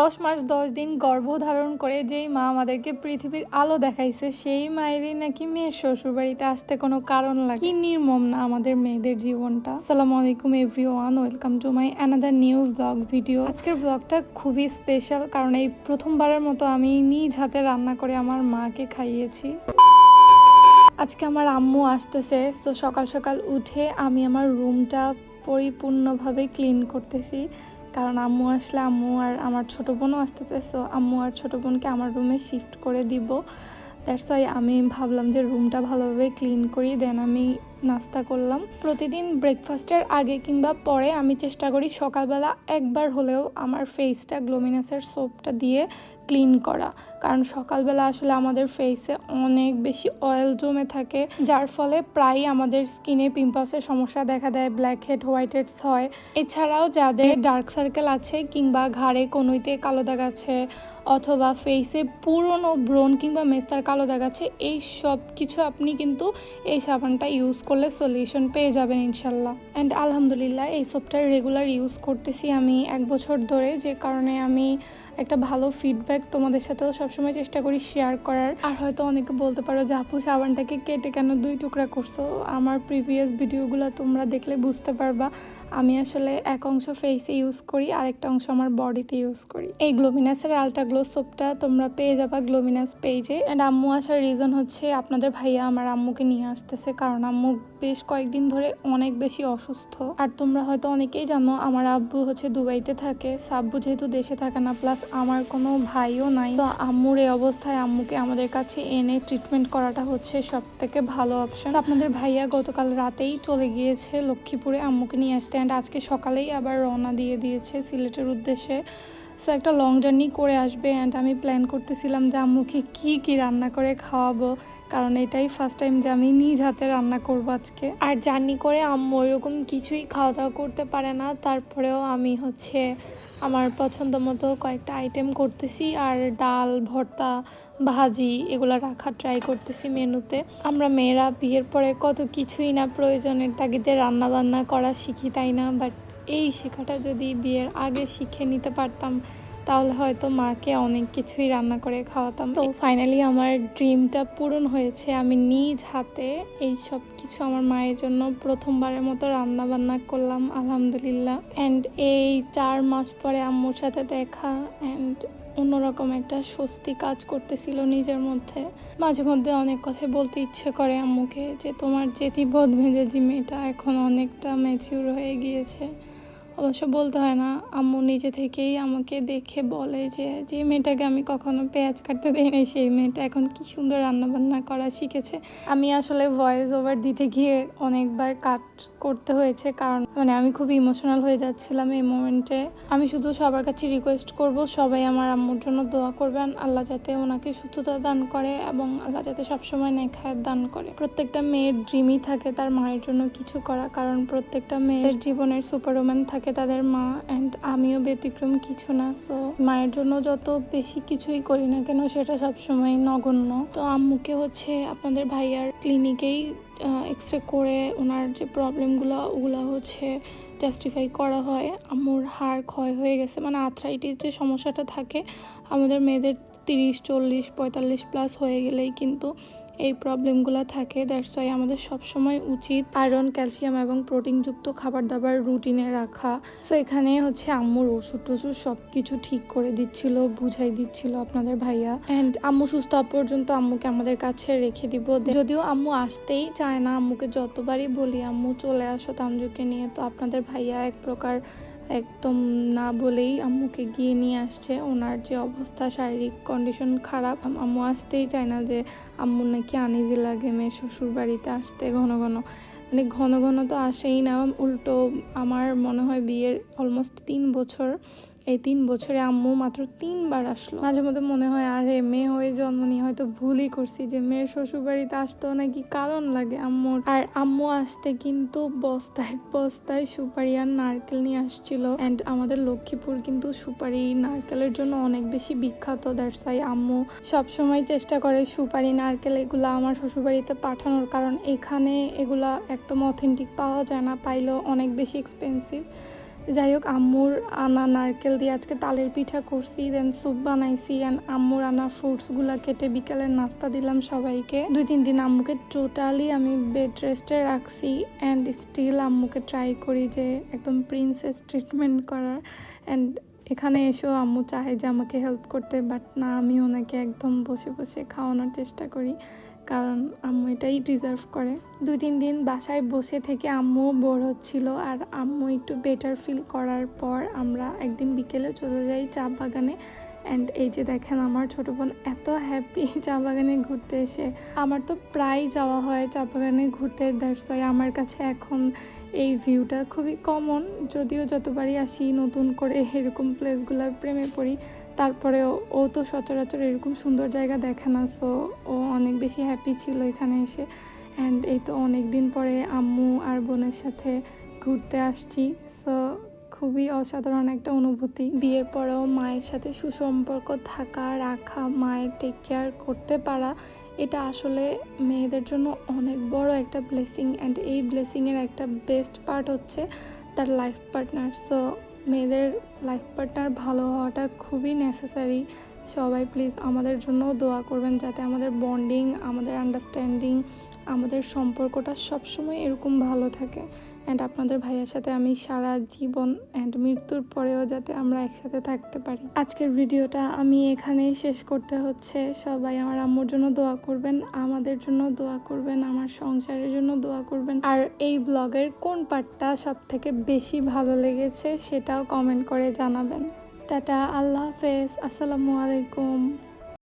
দশ মাস দশ দিন গর্ভধারণ করে যেই মা আমাদেরকে পৃথিবীর আলো দেখাইছে, সেই মায়েরই নাকি মেয়ের শ্বশুর বাড়িতে আসতে কোনো কারণ লাগে? কি নির্মম না আমাদের মেয়েদের জীবনটা। সালাম আলাইকুম every one welcome to my another new blog video. আজকের ব্লগটা খুবই স্পেশাল, কারণ এই প্রথমবারের মতো আমি নিজ হাতে রান্না করে আমার মাকে খাইয়েছি। আজকে আমার আম্মু আসতেছে, তো সকাল সকাল উঠে আমি আমার রুমটা পরিপূর্ণভাবে ক্লিন করতেছি। কারণ আম্মু আসলে আম্মু আর আমার ছোটো বোনও আসতেছে সো আম্মু আর ছোটো বোনকে আমার রুমে শিফট করে দিব। দ্যাটস ওয়াই আমি ভাবলাম যে রুমটা ভালোভাবে ক্লিন করি দেন আমি নাস্তা করলাম। প্রতিদিন ব্রেকফাস্টের আগে কিংবা পরে আমি চেষ্টা করি সকালবেলা একবার হলেও আমার ফেসটা গ্লোমিনাসের সোপটা দিয়ে ক্লিন করা। কারণ সকালবেলা আসলে আমাদের ফেসে অনেক বেশি অয়েল জমে থাকে, যার ফলে প্রায় আমাদের স্কিনে পিম্পলসের সমস্যা দেখা দেয় ব্ল্যাক হেড হোয়াইট হেডস হয়। এছাড়াও যাদের ডার্ক সার্কেল আছে কিংবা ঘাড়ে কনুইতে কালো দাগ আছে অথবা ফেসে পুরনো ব্রণ কিংবা মেস্তার কালো দাগ আছে, এই সব কিছু আপনি কিন্তু এই সাবানটা ইউজ করলে সলিউশন পেয়ে যাবেন ইনশাল্লাহ। অ্যান্ড আলহামদুলিল্লাহ এই সোপটা রেগুলার ইউজ করতেছি আমি এক বছর ধরে, যে কারণে আমি একটা ভালো ফিডব্যাক তোমাদের সাথেও সবসময় চেষ্টা করি শেয়ার করার। আর হয়তো অনেকে বলতে পারো যে, আপু, সাবানটাকে কেটে কেন দুই টুকরা করছ? আমার প্রিভিয়াস ভিডিওগুলো তোমরা দেখলে বুঝতে পারবা। আমি আসলে এক অংশ ফেসে ইউজ করি, আরেকটা অংশ আমার বডিতে ইউজ করি। এই গ্লোমিনাসের আলট্রা গ্লো সোপটা তোমরা পেয়ে যাবা গ্লোমিনাস পেজে অ্যান্ড আম্মু আসার রিজন হচ্ছে, আপনাদের ভাইয়া আমার আম্মুকে নিয়ে আসতেছে। কারণ আম্মু বেশ কয়েকদিন ধরে অনেক বেশি অসুস্থ। আর তোমরা হয়তো অনেকেই জানো, আমার আব্বু হচ্ছে দুবাইতে থাকে। সাব্বু যেহেতু দেশে থাকে না প্লাস আমার কোনো ভাইও নাই। তো আম্মুর এই অবস্থায় আম্মুকে আমাদের কাছে এনে ট্রিটমেন্ট করাটা হচ্ছে সব থেকে ভালো অপশন আপনাদের ভাইয়া গতকাল রাতেই চলে গিয়েছে লক্ষ্মীপুরে আম্মুকে নিয়ে আসতে। অ্যান্ড আজকে সকালেই আবার রওনা দিয়ে দিয়েছে সিলেটের উদ্দেশ্যে। সো একটা লং জার্নি করে আসবে। অ্যান্ড আমি প্ল্যান করতেছিলাম যে আম্মুকে কি কি রান্না করে খাওয়াবো। কারণ এটাই ফার্স্ট টাইম যে আমি নিজ হাতে রান্না করব আজকে। আর জার্নি করে আম্মু এরকম কিছুই খাওয়া দাওয়া করতে পারে না। তারপরেও আমি হচ্ছে আমার পছন্দ মতো কয়েকটা আইটেম করতেছি, আর ডাল, ভর্তা, ভাজি এগুলো রাখা ট্রাই করতেছি মেনুতে। আমরা মেয়েরা বিয়ের পরে কত কিছুই না প্রয়োজনের তাগিদে রান্না বান্না করা শিখি, তাই না? বাট এই শেখাটা যদি বিয়ের আগে শিখে নিতে পারতাম তাহলে হয়তো মাকে অনেক কিছুই রান্না করে খাওয়াতাম। তো ফাইনালি আমার ড্রিমটা পূরণ হয়েছে। আমি নিজ হাতে এই সব কিছু আমার মায়ের জন্য প্রথমবারের মতো রান্না বান্না করলাম, আলহামদুলিল্লাহ। অ্যান্ড এই চার মাস পরে আম্মুর সাথে দেখা অ্যান্ড অন্যরকম একটা স্বস্তি কাজ করতেছিল নিজের মধ্যে। মাঝে মধ্যে অনেক কথাই বলতে ইচ্ছে করে আম্মুকে যে তোমার যেতি বদ মেজাজি মেয়েটা এখন অনেকটা ম্যাচিউর হয়ে গিয়েছে। অবশ্য বলতে হয় না, আম্মু নিজে থেকেই আমাকে দেখে বলে যে যে মেয়েটাকে আমি কখনো পেঁয়াজ কাটতে দিই নাই, সেই মেয়েটা এখন কি সুন্দর রান্নাবান্না করা শিখেছে। আমি আসলে ভয়েস ওভার দিতে গিয়ে অনেকবার কাট করতে হয়েছে, কারণ মানে আমি খুব ইমোশনাল হয়ে যাচ্ছিলাম এই মোমেন্টে আমি শুধু সবার কাছে রিকোয়েস্ট করব, সবাই আমার আম্মুর জন্য দোয়া করবেন, আল্লাহ যাতে ওনাকে সুস্থতা দান করে এবং আল্লাহ যাতে সবসময় নেখায়াত দান করে। প্রত্যেকটা মেয়ের ড্রিমই থাকে তার মায়ের জন্য কিছু করা, কারণ প্রত্যেকটা মেয়ের জীবনের সুপারওম্যান থাকে তাদের মা অ্যান্ড আমিও ব্যতিক্রম কিছু না সো মায়ের জন্য যত বেশি কিছুই করি না কেন সেটা সবসময় নগণ্য। তো আম্মুকে হচ্ছে আপনাদের ভাইয়ার ক্লিনিকেই এক্স রে করে ওনার যে প্রবলেমগুলো ওগুলো হচ্ছে জাস্টিফাই করা হয়। আম্মুর হাড় ক্ষয় হয়ে গেছে মানে আর্থ্রাইটিস যে সমস্যাটা থাকে, আমাদের মেয়েদের তিরিশ, চল্লিশ, পঁয়তাল্লিশ প্লাস হয়ে গেলেই কিন্তু এই প্রবলেমগুলো থাকে দ্যাটস ওয়াই আমাদের সবসময় উচিত আয়রন ক্যালসিয়াম এবং প্রোটিনযুক্ত খাবার দাবার রুটিনে রাখা। সো এখানে হচ্ছে আম্মুর ওষুধ টষুধ সব কিছু ঠিক করে দিচ্ছিল, বুঝাই দিচ্ছিল আপনাদের ভাইয়া। অ্যান্ড আম্মু সুস্থ পর্যন্ত আম্মুকে আমাদের কাছে রেখে দিব। যদিও আম্মু আসতেই চায় না, আম্মুকে যতবারই বলি, আম্মু চলে আসো তামজুকে নিয়ে। তো আপনাদের ভাইয়া এক প্রকার একদম না বলেই আম্মুকে গিয়ে নিয়ে আসছে। ওনার যে অবস্থা, শারীরিক কন্ডিশন খারাপ, আম্মু আসতেই চায় না যে আম্মু নাকি আনিজি লাগে মেয়ের শ্বশুর বাড়িতে আসতে ঘন ঘন। মানে ঘন ঘন তো আসেই না, উল্টো আমার মনে হয় বিয়ের অলমোস্ট তিন বছর এই তিন বছরে আম্মু মাত্র তিনবার আসলো। মাঝে মধ্যে মনে হয়, আরে, মেয়ে হয়ে জন্ম নিয়ে হয়তো ভুলই করছি যে মেয়ের শ্বশুর বাড়িতে আসতেও নাকি কারণ লাগে আম্মুর। আর আম্মু আসতে কিন্তু বস্তায় বস্তায় সুপারি আর নারকেল নিয়ে আসছিল। অ্যান্ড আমাদের লক্ষ্মীপুর কিন্তু সুপারি নারকেলের জন্য অনেক বেশি বিখ্যাত। দ্যাটস ওয়াই আম্মু সবসময় চেষ্টা করে সুপারি নারকেল এগুলো আমার শ্বশুরবাড়িতে পাঠানোর। কারণ এখানে এগুলা একদম অথেন্টিক পাওয়া যায় না, পাইলেও অনেক বেশি এক্সপেন্সিভ যাই হোক, আম্মুর আনা নারকেল দিয়ে আজকে তালের পিঠা করছি দেন স্যুপ বানাইছি অ্যান্ড আম্মুর আনা ফ্রুটসগুলো কেটে বিকালের নাস্তা দিলাম সবাইকে। দুই তিন দিন আম্মুকে টোটালি আমি বেড রেস্টে রাখছি অ্যান্ড স্টিল আম্মুকে ট্রাই করি যে একদম প্রিন্সেস ট্রিটমেন্ট করার অ্যান্ড এখানে এসেও আম্মু চায় যে আমাকে হেল্প করতে বাট না, আমি ওনাকে একদম বসে বসে খাওয়ানোর চেষ্টা করি। কারণ আম্মু এটাই ডিজার্ভ করে। দুই, তিন দিন বাসায় বসে থেকে আম্মু বোর হচ্ছিল, আর আম্মু একটু বেটার ফিল করার পর আমরা একদিন বিকেলে চলে যাই চা বাগানে। অ্যান্ড এই যে দেখেন আমার ছোটো বোন এত হ্যাপি চা বাগানে ঘুরতে এসে। আমার তো প্রায় যাওয়া হয় চা বাগানে ঘুরতে দ্যাটস ওয়াই আমার কাছে এখন এই ভিউটা খুবই কমন যদিও যতবারই আসি নতুন করে এরকম প্লেসগুলোর প্রেমে পড়ি, তারপরেও ও তো সচরাচর এরকম সুন্দর জায়গা দেখে না সো ও অনেক বেশি হ্যাপি ছিল এখানে এসে। অ্যান্ড এই তো অনেক দিন পরে আম্মু আর বোনের সাথে ঘুরতে আসছি সো খুবই অসাধারণ একটা অনুভূতি। বিয়ের পরেও মায়ের সাথে সুসম্পর্ক থাকা, রাখা, মায়ের টেক কেয়ার করতে পারা, এটা আসলে মেয়েদের জন্য অনেক বড় একটা ব্লেসিং অ্যান্ড এই ব্লেসিংয়ের একটা বেস্ট পার্ট হচ্ছে তার লাইফ পার্টনার সো মেয়েদের লাইফ পার্টনার ভালো হওয়াটা খুবই নেসেসারি সবাই প্লিজ আমাদের জন্যও দোয়া করবেন যাতে আমাদের বন্ডিং আমাদের আন্ডারস্ট্যান্ডিং আমাদের সম্পর্কটা সবসময় এরকম ভালো থাকে। অ্যান্ড আপনাদের ভাইয়ের সাথে আমি সারা জীবন অ্যান্ড মৃত্যুর পরেও যাতে আমরা একসাথে থাকতে পারি। আজকের ভিডিওটা আমি এখানেই শেষ করতে হচ্ছে। সবাই আমার আম্মুর জন্য দোয়া করবেন, আমাদের জন্য দোয়া করবেন, আমার সংসারের জন্য দোয়া করবেন। আর এই ব্লগের কোন পার্টটা সব থেকে বেশি ভালো লেগেছে সেটাও কমেন্ট করে জানাবেন। টাটা, আল্লাহ হাফেজ, আসসালামু আলাইকুম।